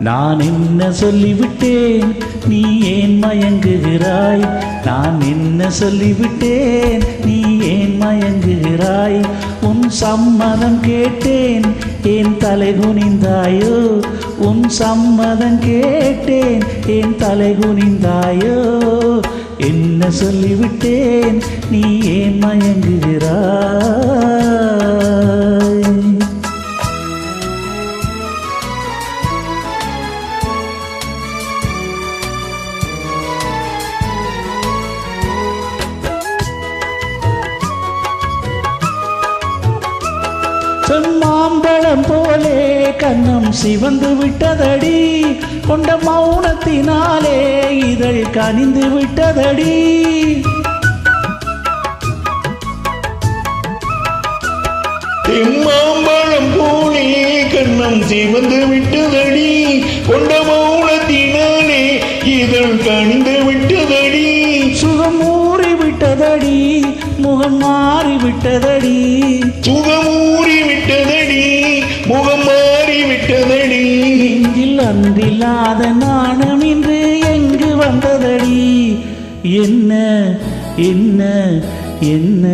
நான் என்ன சொல்லிவிட்டேன்? நீ ஏன் மயங்குகிறாய்? நான் என்ன சொல்லிவிட்டேன்? நீ ஏன் மயங்குகிறாய்? உன் சம்மதம் கேட்டேன். ஏன் தலை குனிந்தாயோ? உன் சம்மதம் கேட்டேன். ஏன் தலை குனிந்தாயோ? என்ன சொல்லிவிட்டேன்? நீ ஏன் மயங்குகிறாய்? செம்மாம்பழம் போலே கண்ணம் சிவந்து விட்டதடி. கொண்ட மௌனத்தினாலே இதழ் கனிந்து விட்டதடி. தெம்மாம்பழம் போலே கண்ணம் சிவந்து விட்டதடி. கொண்ட மௌனத்தினாலே இதழ் கணிந்து விட்டதடி. சுகம் ஊறி விட்டதடி முகம் மாறி விட்டதடி சுகமூறி விட்டதடி இல்லாத நாணம் இன்று எங்கு வந்ததடி? என்ன என்ன என்ன?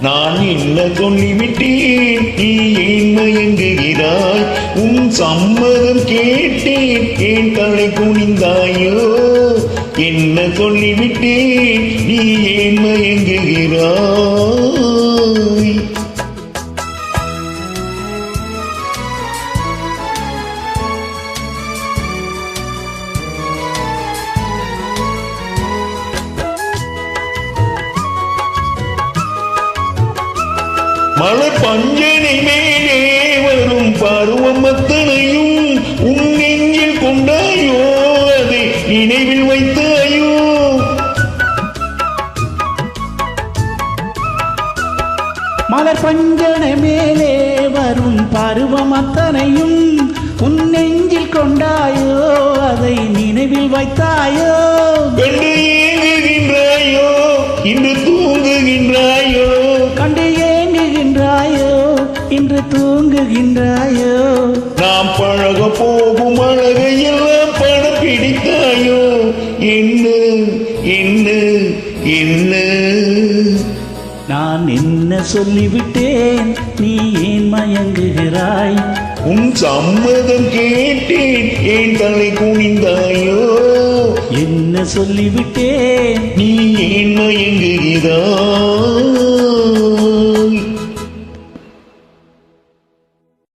நான் என்ன சொல்லிவிட்டேன்? நீ என்ன எங்குகிறாய் உன் சம்மதம் கேட்டேன். ஏன் தலை குனிந்தாயோ? என்ன சொல்லிவிட்டேன்? நீ ஏன் மயங்குகிறாய் மலர் பஞ்சனை மேலே வரும் பருவம் அத்தனையும் உன் நெஞ்சில் கொண்டாயோ அதை நினைவில் வைத்தாயோ. மலர் பஞ்சனை மேலே வரும் பருவம் அத்தனையும் உன் நெஞ்சில் கொண்டாயோ அதை நினைவில் வைத்தாயோ. இன்று தூங்குகின்றாயோ தூங்குகின்றாயோ? நாம் பழக போகும் அழகையெல்லாம் படம் பிடித்தாயோ? என்ன என்ன என்ன நான் என்ன சொல்லிவிட்டேன்? நீ ஏன் மயங்குகிறாய்? உன் சம்மதம் கேட்டேன் ஏன் தலை குனிந்தாயோ? என்ன சொல்லிவிட்டேன்? நீ ஏன் மயங்குகிறாய்?